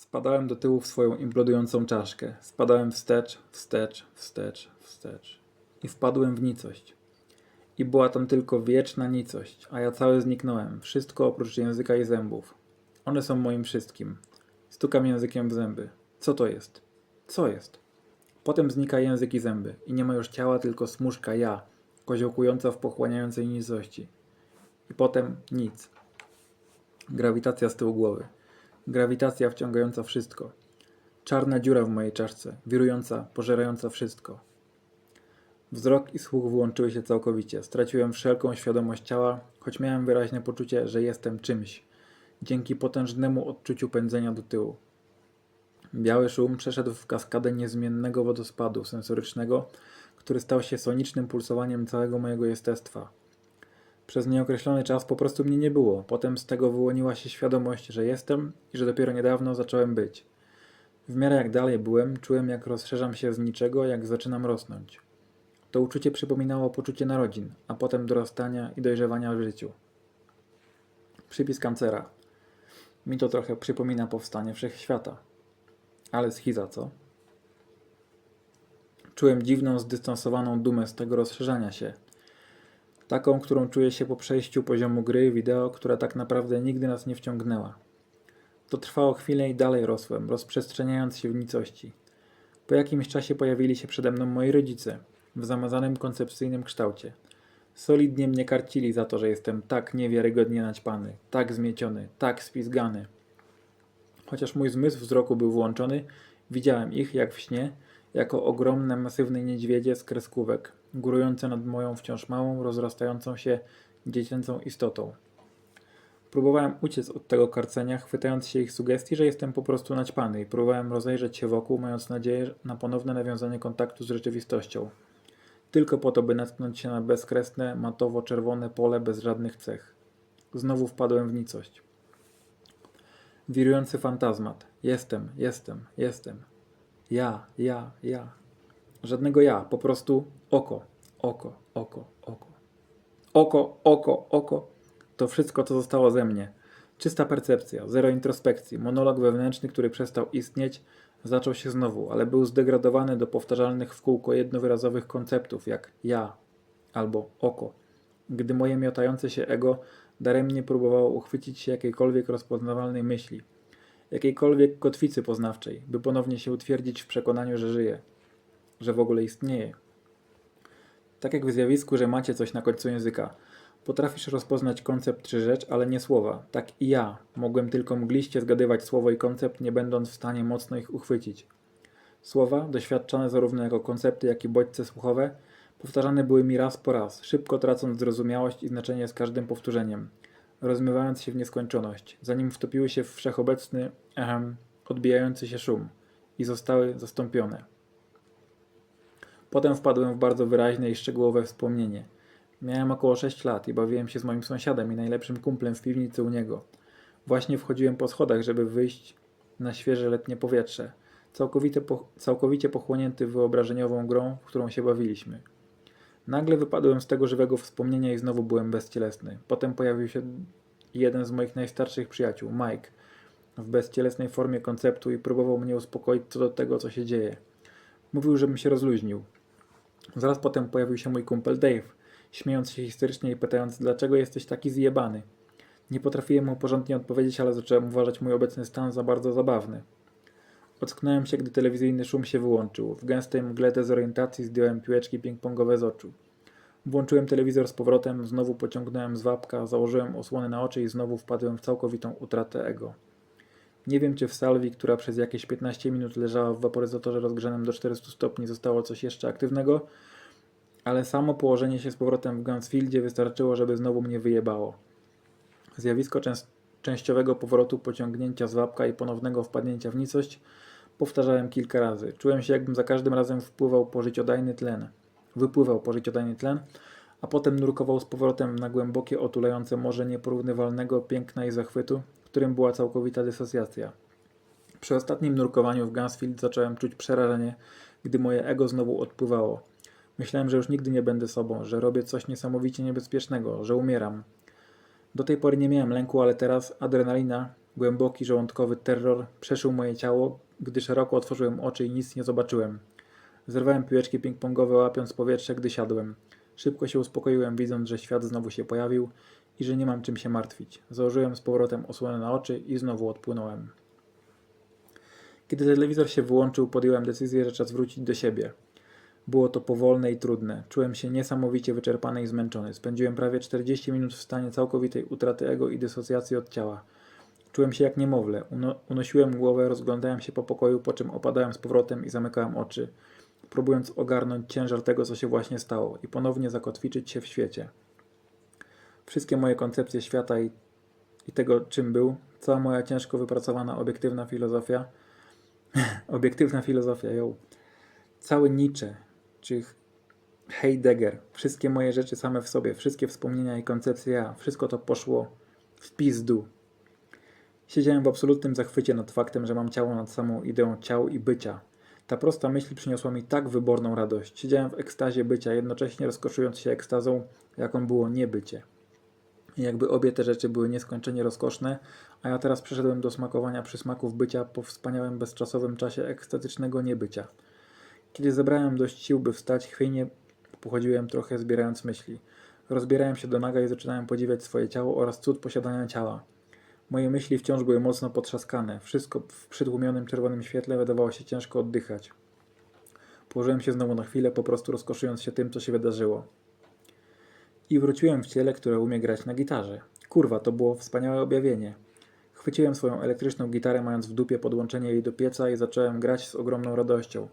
Spadałem do tyłu w swoją implodującą czaszkę. Spadałem wstecz, wstecz, wstecz, wstecz. I wpadłem w nicość. I była tam tylko wieczna nicość, a ja cały zniknąłem. Wszystko oprócz języka i zębów. One są moim wszystkim. Stukam językiem w zęby. Co to jest? Co jest? Potem znika język i zęby. I nie ma już ciała, tylko smuszka ja, koziołkująca w pochłaniającej nicości. I potem nic. Grawitacja z tyłu głowy. Grawitacja wciągająca wszystko. Czarna dziura w mojej czaszce, wirująca, pożerająca wszystko. Wzrok i słuch wyłączyły się całkowicie. Straciłem wszelką świadomość ciała, choć miałem wyraźne poczucie, że jestem czymś. Dzięki potężnemu odczuciu pędzenia do tyłu. Biały szum przeszedł w kaskadę niezmiennego wodospadu sensorycznego, który stał się sonicznym pulsowaniem całego mojego jestestwa. Przez nieokreślony czas po prostu mnie nie było. Potem z tego wyłoniła się świadomość, że jestem i że dopiero niedawno zacząłem być. W miarę jak dalej byłem, czułem jak rozszerzam się z niczego, jak zaczynam rosnąć. To uczucie przypominało poczucie narodzin, a potem dorastania i dojrzewania w życiu. Przypis kancera. Mi to trochę przypomina powstanie wszechświata. Ale schiza, co? Czułem dziwną, zdystansowaną dumę z tego rozszerzania się. Taką, którą czuję się po przejściu poziomu gry wideo, która tak naprawdę nigdy nas nie wciągnęła. To trwało chwilę i dalej rosłem, rozprzestrzeniając się w nicości. Po jakimś czasie pojawili się przede mną moi rodzice, w zamazanym koncepcyjnym kształcie. Solidnie mnie karcili za to, że jestem tak niewiarygodnie naćpany, tak zmieciony, tak spizgany. Chociaż mój zmysł wzroku był włączony, widziałem ich, jak w śnie, jako ogromne, masywne niedźwiedzie z kreskówek, górujące nad moją wciąż małą, rozrastającą się dziecięcą istotą. Próbowałem uciec od tego karcenia, chwytając się ich sugestii, że jestem po prostu naćpany i próbowałem rozejrzeć się wokół, mając nadzieję na ponowne nawiązanie kontaktu z rzeczywistością. Tylko po to, by natknąć się na bezkresne, matowo-czerwone pole bez żadnych cech. Znowu wpadłem w nicość. Wirujący fantazmat. Jestem, jestem, jestem. Ja, ja, ja. Żadnego ja, po prostu oko, oko, oko, oko. Oko, oko, oko. To wszystko, co zostało ze mnie. Czysta percepcja, zero introspekcji, monolog wewnętrzny, który przestał istnieć, zaczął się znowu, ale był zdegradowany do powtarzalnych w kółko jednowyrazowych konceptów jak ja albo oko. Gdy moje miotające się ego daremnie próbowało uchwycić się jakiejkolwiek rozpoznawalnej myśli, jakiejkolwiek kotwicy poznawczej, by ponownie się utwierdzić w przekonaniu, że żyje, że w ogóle istnieje. Tak jak w zjawisku, że macie coś na końcu języka. Potrafisz rozpoznać koncept czy rzecz, ale nie słowa. Tak i ja mogłem tylko mgliście zgadywać słowo i koncept, nie będąc w stanie mocno ich uchwycić. Słowa, doświadczane zarówno jako koncepty, jak i bodźce słuchowe, powtarzane były mi raz po raz, szybko tracąc zrozumiałość i znaczenie z każdym powtórzeniem, rozmywając się w nieskończoność, zanim wtopiły się w wszechobecny, ehem, odbijający się szum i zostały zastąpione. Potem wpadłem w bardzo wyraźne i szczegółowe wspomnienie. Miałem około 6 lat i bawiłem się z moim sąsiadem i najlepszym kumplem w piwnicy u niego. Właśnie wchodziłem po schodach, żeby wyjść na świeże letnie powietrze, całkowicie, po, całkowicie pochłonięty wyobrażeniową grą, w którą się bawiliśmy. Nagle wypadłem z tego żywego wspomnienia i znowu byłem bezcielesny. Potem pojawił się jeden z moich najstarszych przyjaciół, Mike, w bezcielesnej formie konceptu i próbował mnie uspokoić co do tego, co się dzieje. Mówił, żebym się rozluźnił. Zaraz potem pojawił się mój kumpel Dave, śmiejąc się histerycznie i pytając, dlaczego jesteś taki zjebany. Nie potrafiłem mu porządnie odpowiedzieć, ale zacząłem uważać mój obecny stan za bardzo zabawny. Ocknąłem się, gdy telewizyjny szum się wyłączył. W gęstej mgle dezorientacji zdjąłem piłeczki ping-pongowe z oczu. Włączyłem telewizor z powrotem, znowu pociągnąłem z wapka, założyłem osłony na oczy i znowu wpadłem w całkowitą utratę ego. Nie wiem, czy w salwi, która przez jakieś 15 minut leżała w waporyzatorze rozgrzanym do 400 stopni, zostało coś jeszcze aktywnego, ale samo położenie się z powrotem w Gunsfieldzie wystarczyło, żeby znowu mnie wyjebało. Zjawisko częściowego powrotu, pociągnięcia z wapka i ponownego wpadnięcia w nicość powtarzałem kilka razy. Czułem się, jakbym za każdym razem wpływał po życiodajny tlen. Wypływał po życiodajny tlen, a potem nurkował z powrotem na głębokie, otulające morze nieporównywalnego piękna i zachwytu, którym była całkowita dysocjacja. Przy ostatnim nurkowaniu w Gunsfield zacząłem czuć przerażenie, gdy moje ego znowu odpływało. Myślałem, że już nigdy nie będę sobą, że robię coś niesamowicie niebezpiecznego, że umieram. Do tej pory nie miałem lęku, ale teraz adrenalina Głęboki, żołądkowy terror przeszył moje ciało, gdy szeroko otworzyłem oczy i nic nie zobaczyłem. Zerwałem piłeczki ping-pongowe, łapiąc powietrze, gdy siadłem. Szybko się uspokoiłem, widząc, że świat znowu się pojawił i że nie mam czym się martwić. Założyłem z powrotem osłonę na oczy i znowu odpłynąłem. Kiedy telewizor się wyłączył, podjąłem decyzję, że czas wrócić do siebie. Było to powolne i trudne. Czułem się niesamowicie wyczerpany i zmęczony. Spędziłem prawie 40 minut w stanie całkowitej utraty ego i dysocjacji od ciała. Czułem się jak niemowlę. Uno unosiłem głowę, rozglądałem się po pokoju, po czym opadałem z powrotem i zamykałem oczy, próbując ogarnąć ciężar tego, co się właśnie stało i ponownie zakotwiczyć się w świecie. Wszystkie moje koncepcje świata i, i tego, czym był, cała moja ciężko wypracowana obiektywna filozofia, obiektywna filozofia, ją, cały Nietzsche, czy Heidegger, wszystkie moje rzeczy same w sobie, wszystkie wspomnienia i koncepcje ja, wszystko to poszło w pizdu. Siedziałem w absolutnym zachwycie nad faktem, że mam ciało nad samą ideą ciał i bycia. Ta prosta myśl przyniosła mi tak wyborną radość. Siedziałem w ekstazie bycia, jednocześnie rozkoszując się ekstazą, jaką było niebycie. Jakby obie te rzeczy były nieskończenie rozkoszne, a ja teraz przeszedłem do smakowania przysmaków bycia po wspaniałym, bezczasowym czasie ekstatycznego niebycia. Kiedy zebrałem dość sił, by wstać, chwiejnie pochodziłem trochę, zbierając myśli. Rozbierałem się do naga i zaczynałem podziwiać swoje ciało oraz cud posiadania ciała. Moje myśli wciąż były mocno potrzaskane. Wszystko w przytłumionym czerwonym świetle wydawało się ciężko oddychać. Położyłem się znowu na chwilę, po prostu rozkoszując się tym, co się wydarzyło. I wróciłem w ciele, które umie grać na gitarze. Kurwa, to było wspaniałe objawienie. Chwyciłem swoją elektryczną gitarę, mając w dupie podłączenie jej do pieca i zacząłem grać z ogromną radością.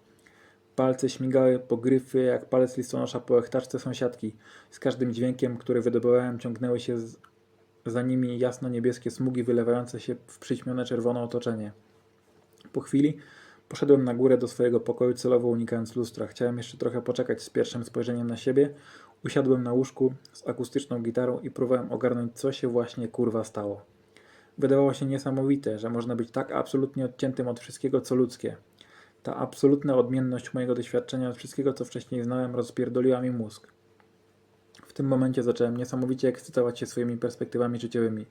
Palce śmigały po gryfy, jak palec listonosza po echtaczce sąsiadki. Z każdym dźwiękiem, który wydobywałem, ciągnęły się z... za nimi jasno-niebieskie smugi wylewające się w przyćmione czerwone otoczenie. Po chwili poszedłem na górę do swojego pokoju, celowo unikając lustra. Chciałem jeszcze trochę poczekać z pierwszym spojrzeniem na siebie. Usiadłem na łóżku z akustyczną gitarą i próbowałem ogarnąć, co się właśnie kurwa stało. Wydawało się niesamowite, że można być tak absolutnie odciętym od wszystkiego, co ludzkie. Ta absolutna odmienność mojego doświadczenia od wszystkiego, co wcześniej znałem, rozpierdoliła mi mózg. W tym momencie zacząłem niesamowicie ekscytować się swoimi perspektywami życiowymi.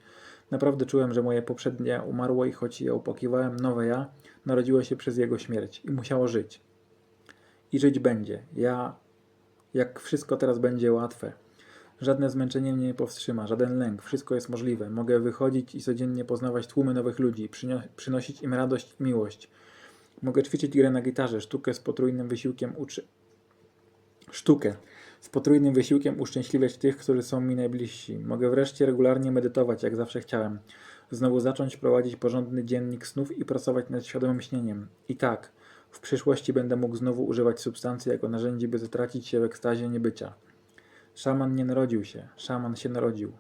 Naprawdę czułem, że moje poprzednie umarło i choć je opłakiwałem, nowe ja narodziło się przez jego śmierć i musiało żyć. I żyć będzie. Ja, jak wszystko teraz będzie łatwe. Żadne zmęczenie mnie nie powstrzyma, żaden lęk, wszystko jest możliwe. Mogę wychodzić i codziennie poznawać tłumy nowych ludzi, przynosić im radość i miłość. Mogę ćwiczyć grę na gitarze, sztukę z potrójnym wysiłkiem uczy... Sztukę. Z potrójnym wysiłkiem uszczęśliwiać tych, którzy są mi najbliżsi. Mogę wreszcie regularnie medytować, jak zawsze chciałem. Znowu zacząć prowadzić porządny dziennik snów i pracować nad świadomym śnieniem. I tak, w przyszłości będę mógł znowu używać substancji jako narzędzi, by zatracić się w ekstazie niebycia. Szaman nie narodził się, szaman się narodził.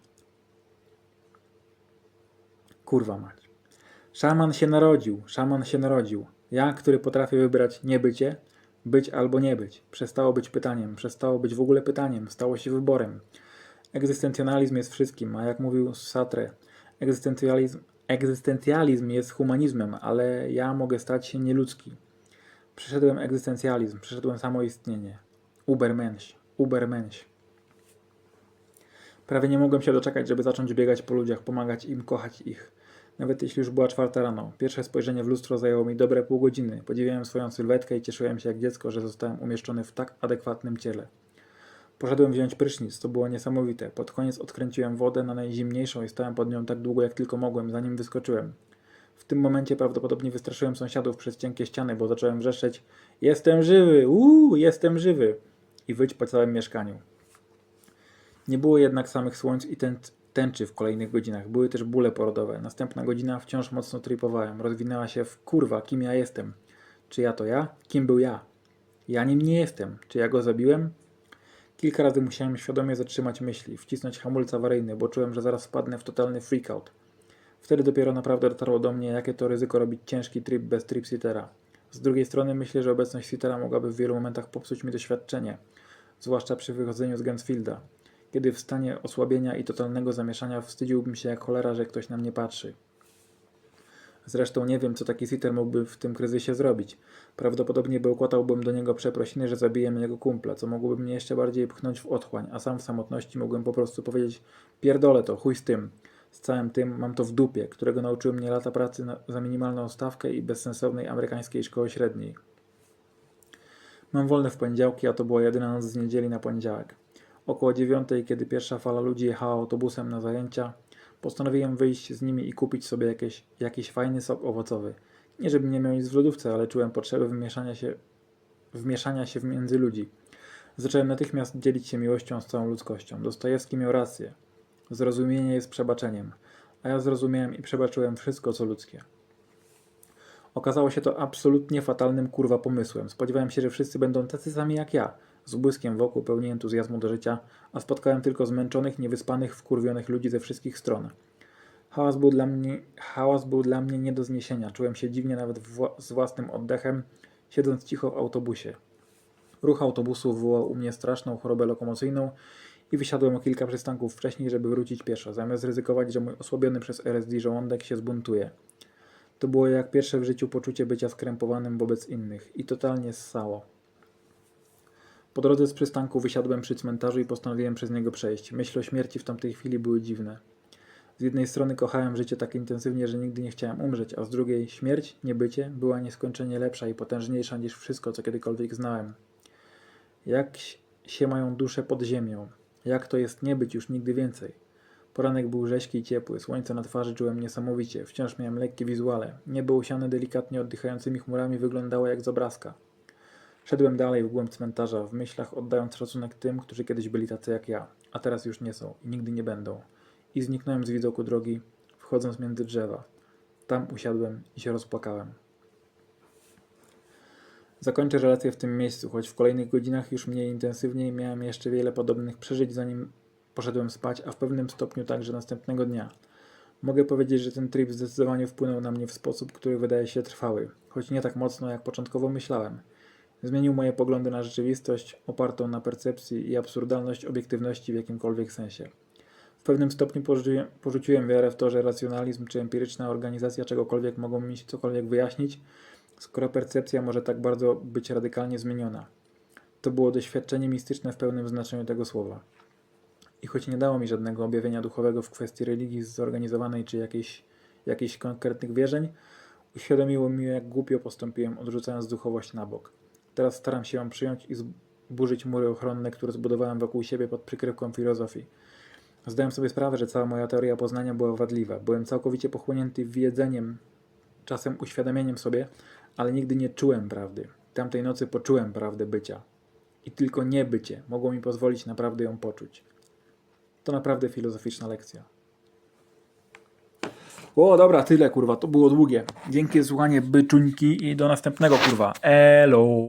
Kurwa mać. Szaman się narodził, szaman się narodził. Ja, który potrafię wybrać niebycie, być albo nie być. Przestało być pytaniem, przestało być w ogóle pytaniem, stało się wyborem. Egzystencjonalizm jest wszystkim, a jak mówił Sartre, egzystencjalizm, egzystencjalizm jest humanizmem, ale ja mogę stać się nieludzki. Przeszedłem egzystencjalizm, przeszedłem samoistnienie. Ubermensch, Ubermensch. Prawie nie mogłem się doczekać, żeby zacząć biegać po ludziach, pomagać im, kochać ich. Nawet jeśli już była czwarta rano. Pierwsze spojrzenie w lustro zajęło mi dobre pół godziny. Podziwiałem swoją sylwetkę i cieszyłem się jak dziecko, że zostałem umieszczony w tak adekwatnym ciele. Poszedłem wziąć prysznic, to było niesamowite. Pod koniec odkręciłem wodę na najzimniejszą i stałem pod nią tak długo jak tylko mogłem, zanim wyskoczyłem. W tym momencie prawdopodobnie wystraszyłem sąsiadów przez cienkie ściany, bo zacząłem wrzeszczeć Jestem żywy! Uuu, jestem żywy! I wyć po całym mieszkaniu. Nie było jednak samych słońc i tę tęczy w kolejnych godzinach. Były też bóle porodowe. Następna godzina wciąż mocno tripowałem. Rozwinęła się w kurwa, kim ja jestem? Czy ja to ja? Kim był ja? Ja nim nie jestem. Czy ja go zabiłem? Kilka razy musiałem świadomie zatrzymać myśli, wcisnąć hamulec awaryjny, bo czułem, że zaraz wpadnę w totalny freakout. Wtedy dopiero naprawdę dotarło do mnie, jakie to ryzyko robić ciężki trip bez tripsittera. Z drugiej strony myślę, że obecność sittera mogłaby w wielu momentach popsuć mi doświadczenie, zwłaszcza przy wychodzeniu z Gansfielda, kiedy w stanie osłabienia i totalnego zamieszania wstydziłbym się jak cholera, że ktoś na mnie patrzy. Zresztą nie wiem, co taki sitter mógłby w tym kryzysie zrobić. Prawdopodobnie bełkotałbym do niego przeprosiny, że zabiję jego kumpla, co mogłoby mnie jeszcze bardziej pchnąć w otchłań, a sam w samotności mógłbym po prostu powiedzieć pierdolę to, chuj z tym. Z całym tym mam to w dupie, którego nauczyły mnie lata pracy na, za minimalną stawkę i bezsensownej amerykańskiej szkoły średniej. Mam wolne w poniedziałki, a to była jedyna noc z niedzieli na poniedziałek. Około dziewiątej, kiedy pierwsza fala ludzi jechała autobusem na zajęcia, postanowiłem wyjść z nimi i kupić sobie jakieś, jakiś fajny sok owocowy. Nie żebym nie miał nic w lodówce, ale czułem potrzebę wmieszania się, wmieszania się między ludzi. Zacząłem natychmiast dzielić się miłością z całą ludzkością. Dostojewski miał rację. Zrozumienie jest przebaczeniem, a ja zrozumiałem i przebaczyłem wszystko, co ludzkie. Okazało się to absolutnie fatalnym kurwa pomysłem. Spodziewałem się, że wszyscy będą tacy sami jak ja, z błyskiem wokół, pełni entuzjazmu do życia, a spotkałem tylko zmęczonych, niewyspanych, wkurwionych ludzi ze wszystkich stron. Hałas był dla mnie, hałas był dla mnie nie do zniesienia. Czułem się dziwnie nawet wła- z własnym oddechem, siedząc cicho w autobusie. Ruch autobusu wywołał u mnie straszną chorobę lokomocyjną i wysiadłem o kilka przystanków wcześniej, żeby wrócić pieszo, zamiast ryzykować, że mój osłabiony przez LSD żołądek się zbuntuje. To było jak pierwsze w życiu poczucie bycia skrępowanym wobec innych i totalnie ssało. Po drodze z przystanku wysiadłem przy cmentarzu i postanowiłem przez niego przejść. Myśli o śmierci w tamtej chwili były dziwne. Z jednej strony kochałem życie tak intensywnie, że nigdy nie chciałem umrzeć, a z drugiej śmierć, niebycie, była nieskończenie lepsza i potężniejsza niż wszystko, co kiedykolwiek znałem. Jak się mają dusze pod ziemią? Jak to jest nie być już nigdy więcej? Poranek był rzeźki i ciepły, słońce na twarzy czułem niesamowicie, wciąż miałem lekkie wizuale. Niebo usiane delikatnie oddychającymi chmurami wyglądało jak z obrazka. Szedłem dalej w głąb cmentarza, w myślach oddając szacunek tym, którzy kiedyś byli tacy jak ja, a teraz już nie są i nigdy nie będą. I zniknąłem z widoku drogi, wchodząc między drzewa. Tam usiadłem i się rozpłakałem. Zakończę relację w tym miejscu, choć w kolejnych godzinach już mniej intensywniej miałem jeszcze wiele podobnych przeżyć, zanim poszedłem spać, a w pewnym stopniu także następnego dnia. Mogę powiedzieć, że ten trip zdecydowanie wpłynął na mnie w sposób, który wydaje się trwały, choć nie tak mocno, jak początkowo myślałem. Zmienił moje poglądy na rzeczywistość, opartą na percepcji i absurdalność obiektywności w jakimkolwiek sensie. W pewnym stopniu porzuciłem, porzuciłem wiarę w to, że racjonalizm czy empiryczna organizacja czegokolwiek mogą mi cokolwiek wyjaśnić, skoro percepcja może tak bardzo być radykalnie zmieniona. To było doświadczenie mistyczne w pełnym znaczeniu tego słowa. I choć nie dało mi żadnego objawienia duchowego w kwestii religii zorganizowanej czy jakiejś, jakichś konkretnych wierzeń, uświadomiło mi, jak głupio postąpiłem, odrzucając duchowość na bok. Teraz staram się ją przyjąć i zburzyć mury ochronne, które zbudowałem wokół siebie pod przykrywką filozofii. Zdałem sobie sprawę, że cała moja teoria poznania była wadliwa. Byłem całkowicie pochłonięty wiedzeniem, czasem uświadomieniem sobie, ale nigdy nie czułem prawdy. Tamtej nocy poczułem prawdę bycia. I tylko niebycie mogło mi pozwolić naprawdę ją poczuć. To naprawdę filozoficzna lekcja. O, dobra, tyle kurwa, to było długie. Dzięki za słuchanie byczuńki i do następnego kurwa. Elo.